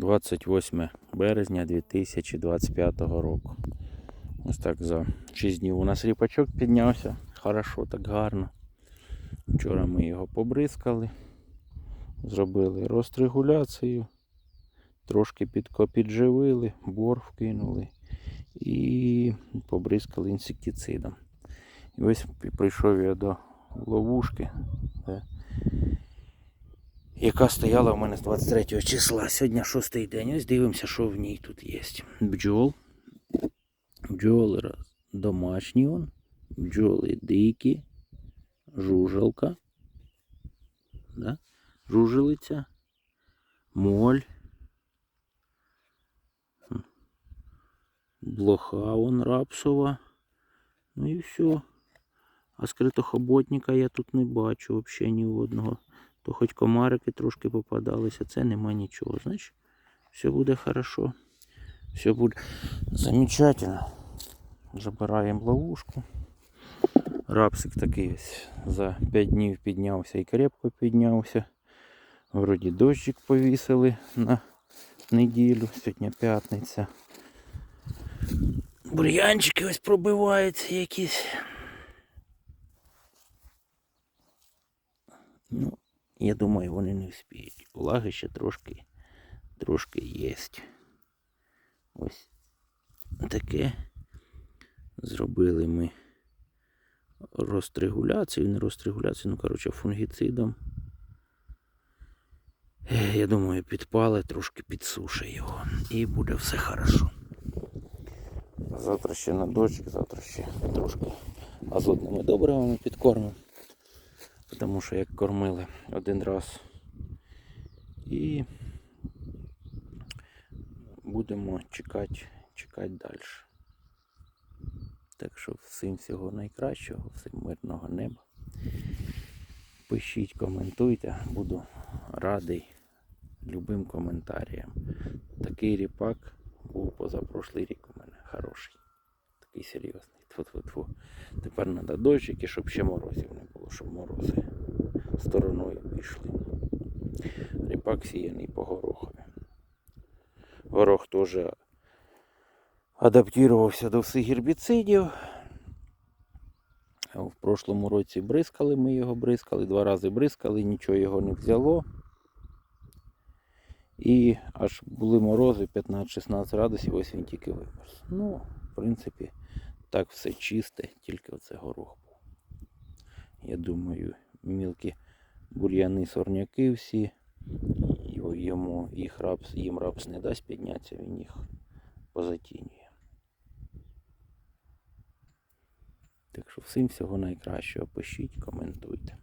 28 березня 2025 року. Ось так за 6 днів у нас ріпачок піднявся. Хорошо, так гарно. Вчора ми його побризкали, зробили розтригуляцію, трошки підживили, бор вкинули і побризкали інсектицидом. І ось прийшов я до ловушки, де яка стояла у мене з 23 числа. Сьогодні шостий день. Ось дивимося, що в ній тут є. Бджол. Бджоли. Домашні он. Бджоли дикі. Жужелка. Да? Жужелиця. Моль. Блоха он рапсова. Ну і все. А скритохоботника я тут не бачу взагалі ні одного. То хоч комарики трошки попадалися, це нема нічого. Значить, все буде хорошо. Все буде замечательно. Забираємо ловушку. Рапсик такий ось за 5 днів піднявся і крепко піднявся. Вроді дощик повісили на неділю, сьогодні п'ятниця. Бур'янчики ось пробиваються якісь. Ну, я думаю, вони не вспіють. Влаги ще трошки, трошки є. Ось таке. Зробили ми розтригуляцію, не розтригуляцію, ну, коротше, фунгіцидом. Я думаю, підпали, трошки підсушить його. І буде все хорошо. Завтра ще на дощик, завтра ще трошки азотними добривами підкормимо. Тому що як кормили один раз. І будемо чекати, чекати далі. Так що всім всього найкращого, всім мирного неба. Пишіть, коментуйте, буду радий любим коментарям. Такий ріпак був позапрошлий рік у мене хороший. Такий серйозний. Тьфу-тьфу-тьфу. Тепер треба дощики, щоб ще морозів не було, щоб морози стороною пішли. Ріпак сіяний по горохові. Горох теж адаптувався до всіх гербіцидів. В прошлому році бризкали ми його, бризкали, два рази бризкали, нічого його не взяло. І аж були морози 15-16 градусів, ось він тільки вимерз. Ну, в принципі, так все чисте, тільки оце горох. Я думаю, мілкі бур'яни, сорняки всі, йому їх рапс, їм рапс не дасть піднятися, він їх позатінює. Так що всім всього найкращого. Пишіть, коментуйте.